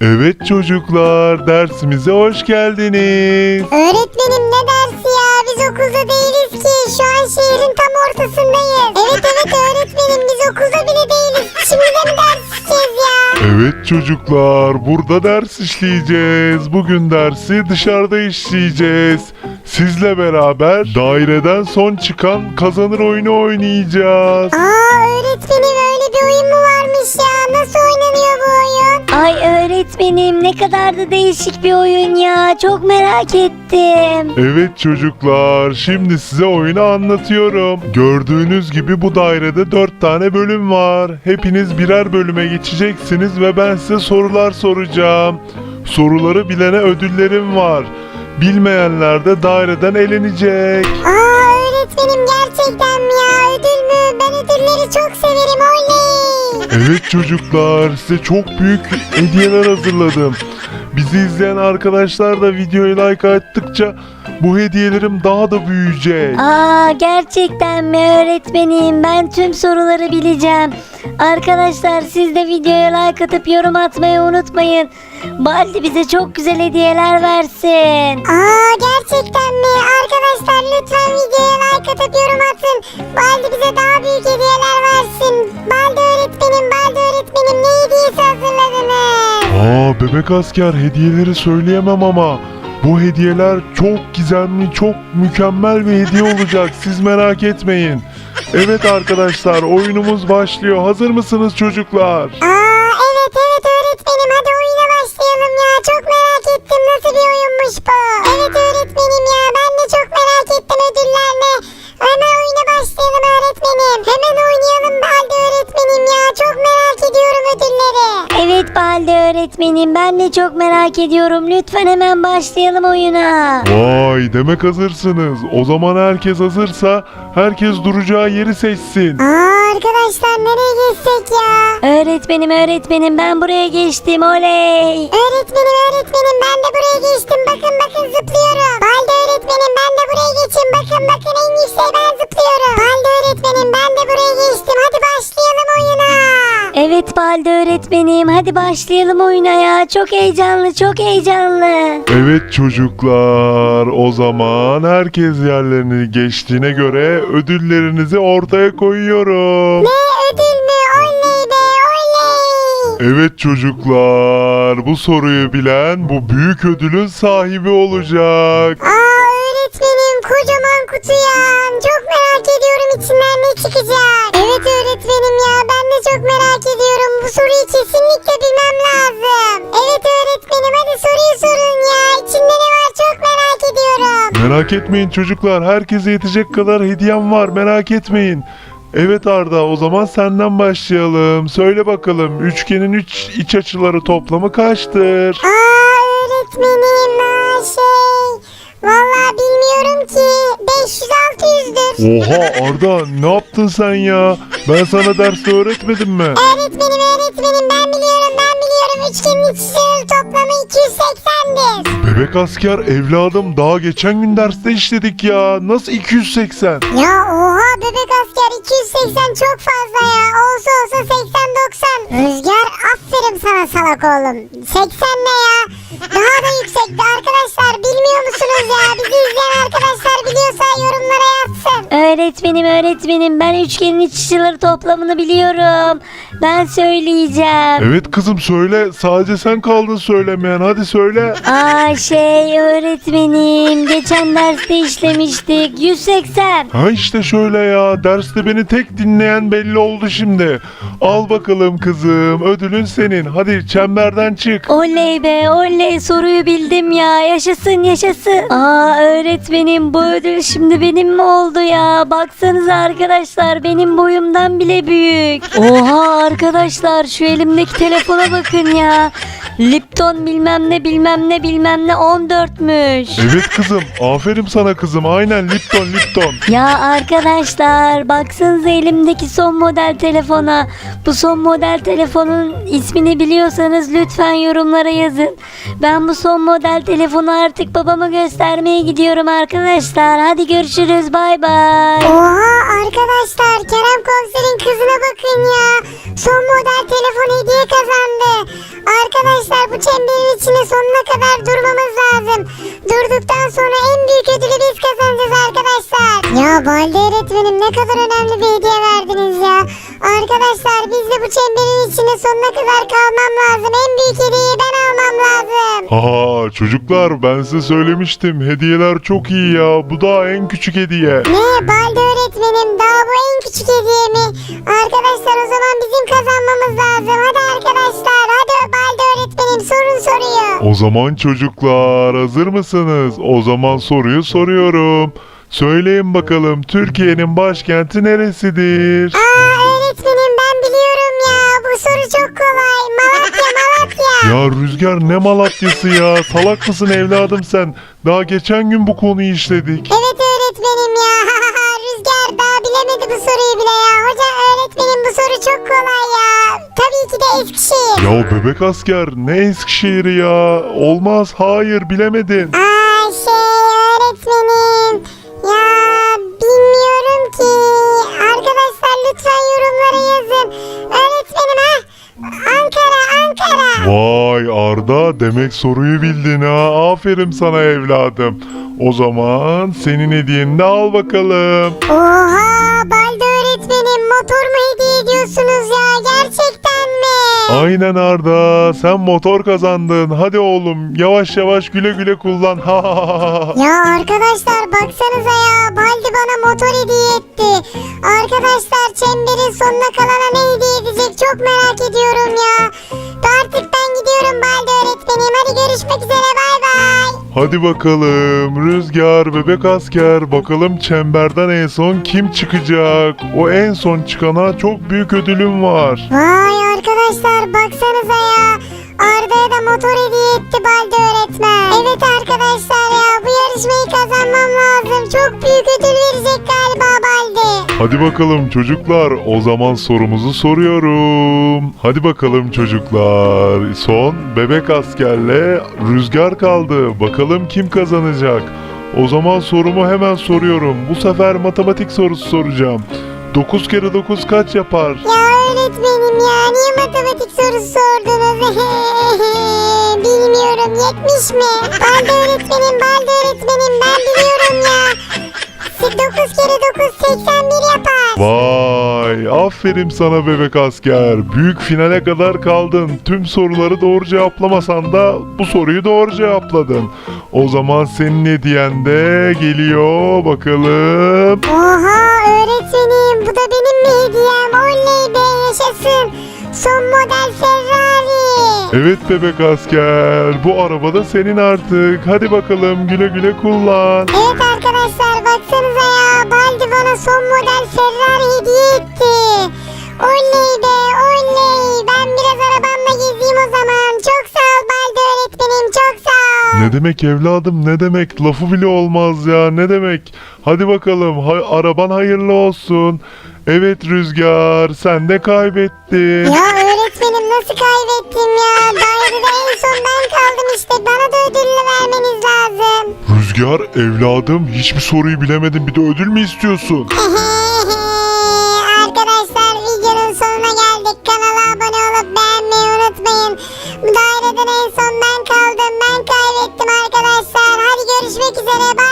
Evet çocuklar, dersimize hoş geldiniz. Öğretmenim ne dersi ya? Biz okulda değiliz ki. Şu an şehrin tam ortasındayız. Evet evet öğretmenim biz okulda bile değiliz. Şimdi de mi ders işleyeceğiz ya? Evet çocuklar, burada ders işleyeceğiz. Bugün dersi dışarıda işleyeceğiz. Sizle beraber daireden son çıkan kazanır oyunu oynayacağız. Aa öğretmenim öyle bir oyun mu varmış ya? Nasıl oyun? Ay öğretmenim ne kadar da değişik bir oyun ya. Çok merak ettim. Evet çocuklar, şimdi size oyunu anlatıyorum. Gördüğünüz gibi bu dairede 4 tane bölüm var. Hepiniz birer bölüme geçeceksiniz ve ben size sorular soracağım. Soruları bilene ödüllerim var. Bilmeyenler de daireden elenecek. Aa öğretmenim gerçekten mi ya? Ödül mü? Ben ödülleri çok severim oley. Evet çocuklar, size çok büyük hediyeler hazırladım. Bizi izleyen arkadaşlar da videoya like attıkça bu hediyelerim daha da büyüyecek. Aa gerçekten mi öğretmenim? Ben tüm soruları bileceğim. Arkadaşlar siz de videoya like atıp yorum atmayı unutmayın. Baldi bize çok güzel hediyeler versin. Aa gerçekten mi? Arkadaşlar lütfen videoya like atıp yorum atın. Baldi bize daha büyük hediyeler versin. Bebek asker hediyeleri söyleyemem ama bu hediyeler çok gizemli, çok mükemmel bir hediye olacak. Siz merak etmeyin. Evet arkadaşlar oyunumuz başlıyor. Hazır mısınız çocuklar? Aa evet evet öğretmenim hadi oyuna başlayalım ya. Çok merak ettim nasıl bir oyunmuş bu. Baldi öğretmenim ben de çok merak ediyorum. Lütfen hemen başlayalım oyuna. Vay demek hazırsınız. O zaman herkes hazırsa herkes duracağı yeri seçsin. Aa arkadaşlar nereye geçsek ya? Öğretmenim öğretmenim ben buraya geçtim oley. Öğretmenim öğretmenim ben de buraya geçtim. Hadi başlayalım oyuna ya. Çok heyecanlı çok heyecanlı. Evet çocuklar o zaman herkes yerlerini geçtiğine göre ödüllerinizi ortaya koyuyorum. Ne ödül mü? Oley be oley. Evet çocuklar bu soruyu bilen bu büyük ödülün sahibi olacak. Aa öğretmenim kocaman kutu ya. Merak etmeyin çocuklar herkese yetecek kadar hediyem var merak etmeyin. Evet Arda o zaman senden başlayalım. Söyle bakalım üçgenin üç iç açıları toplamı kaçtır? Aa öğretmenim aa, şey. Vallahi bilmiyorum ki. 500-600'dür. Oha Arda ne yaptın sen ya? Ben sana derste öğretmedim mi? Öğretmenim öğretmenim ben biliyorum ben biliyorum. Üçgenin iç açıları toplamı 280'dir. Bebek asker evladım daha geçen gün derste işledik ya. Nasıl 280? Ya oha bebek asker 280 çok fazla ya. Olsa olsa 80-90. Rüzgar aferin sana salak oğlum. 80 ne ya? Daha da yüksekti arkadaşlar bilmiyor musunuz ya? Bizi izleyen arkadaşlar biliyorsa yorumlara yazsın. Öğretmenim öğretmenim ben üçgenin iç açıları toplamını biliyorum. Ben söyleyeceğim. Evet kızım söyle. Sadece sen kaldın söylemeyen. Hadi söyle. Aa şey öğretmenim geçen derste işlemiştik 180. Ha işte şöyle ya. Derste beni tek dinleyen belli oldu şimdi. Al bakalım kızım. Ödülün senin. Hadi çemberden çık. Oley be oley soruyu bildim ya yaşasın yaşasın. Aa öğretmenim bu ödül şimdi benim mi oldu ya? Baksanıza arkadaşlar benim boyumdan bile büyük. Oha arkadaşlar şu elimdeki telefona bakın ya. Lipton bilmem ne bilmem ne bilmem ne 14'müş. Evet kızım. Aferin sana kızım. Aynen Lipton Lipton. Ya arkadaşlar baksanıza elimdeki son model telefona. Bu son model telefonun ismini biliyorsanız lütfen yorumlara yazın. Ben bu son model telefonu artık babama göstermeye gidiyorum arkadaşlar. Hadi görüşürüz bay bay. Oha arkadaşlar Kerem komiserin kızına bakın ya. Son model telefon hediye kazandı. Arkadaşlar bu çemberin içine sonuna kadar durmamız lazım. Durduktan sonra en büyük ödülü biz kazanacağız arkadaşlar. Ya Balde öğretmenim ne kadar önemli bir hediye verdiniz ya. Arkadaşlar biz de bu çemberin içine sonuna kadar kalmam lazım. En büyük hediyeyi ben almam lazım. Haha çocuklar ben size söylemiştim. Hediyeler çok iyi ya. Bu da en küçük hediye. Ne Balde öğretmenim daha bu en küçük hediye mi? Arkadaşlar o zaman bizim zaman çocuklar hazır mısınız? O zaman soruyu soruyorum. Söyleyin bakalım Türkiye'nin başkenti neresidir? Aa öğretmenim ben biliyorum ya. Bu soru çok kolay. Malatya Malatya. Ya Rüzgar ne Malatya'sı ya? Salak mısın evladım sen? Daha geçen gün bu konuyu işledik. Evet öğretmenim ya. Bu soruyu bile ya. Hocam öğretmenim bu soru çok kolay ya. Tabii ki de Eskişehir. Ya bebek asker ne Eskişehir'i ya? Olmaz hayır bilemedin. Aa şey öğretmenim. Ya bilmiyorum ki. Arkadaşlar lütfen yorumlara yazın. Öğretmenim ha. Ankara Ankara. Vay Arda demek soruyu bildin ha. Aferin sana evladım. O zaman senin hediyeni de al bakalım. Oha motor mu hediye ediyorsunuz ya gerçekten mi? Aynen Arda sen motor kazandın. Hadi oğlum yavaş yavaş güle güle kullan. Ha ha ha ha. Ya arkadaşlar baksanıza ya Baldi bana motor hediye etti. Arkadaşlar çemberin sonuna kalana ne hediye edecek çok merak ediyorum ya. Artık ben gidiyorum Baldi öğretmenim hadi görüşmek üzere bay bay. Hadi bakalım Rüzgar bebek asker bakalım çemberden en son kim çıkacak? O en son çıkana çok büyük ödülüm var. Vay arkadaşlar baksanıza ya. Arda'ya da motor hediye etti Baldi öğretmen. Evet arkadaşlar ya bu yarışmayı kazanmam lazım. Çok büyük ödül verecek galiba Baldi. Hadi bakalım çocuklar o zaman sorumuzu soruyorum. Hadi bakalım çocuklar son bebek askerle Rüzgar kaldı. Bakalım kim kazanacak? O zaman sorumu hemen soruyorum. Bu sefer matematik sorusu soracağım. 9 kere 9 kaç yapar? Ya öğretmenim ya niye matematik sorusu sordunuz? Bilmiyorum 70 mi? Balde öğretmenim balde öğretmenim ben biliyorum ya. 9 kere 9 81 yapar. Vay aferin sana bebek asker. Büyük finale kadar kaldın. Tüm soruları doğru cevaplamasan da bu soruyu doğru cevapladın. O zaman senin hediyen de geliyor bakalım. Oha öğretmenim bu da benim mi hediyem? Oley be yaşasın. Son model Ferrari. Evet bebek asker bu araba da senin artık. Hadi bakalım güle güle kullan. Evet arkadaşlar baksanıza bana son model Ferrari hediye etti. Oley be oley ben biraz arabamla gezeyim o zaman. Çok sağ ol Baldi öğretmenim çok sağ ol. Ne demek evladım ne demek lafı bile olmaz ya ne demek. Hadi bakalım hay- araban hayırlı olsun. Evet Rüzgar sen de kaybettin. Ya öğretmenim nasıl kaybettim ya? Dairede en son ben kaldım işte. Bana da ödülünü vermeniz lazım. Rüzgar evladım hiçbir soruyu bilemedin bir de ödül mü istiyorsun? Arkadaşlar videonun sonuna geldik. Kanala abone olup beğenmeyi unutmayın. Bu daireden en son ben kaldım. Ben kaybettim arkadaşlar. Hadi görüşmek üzere. Bay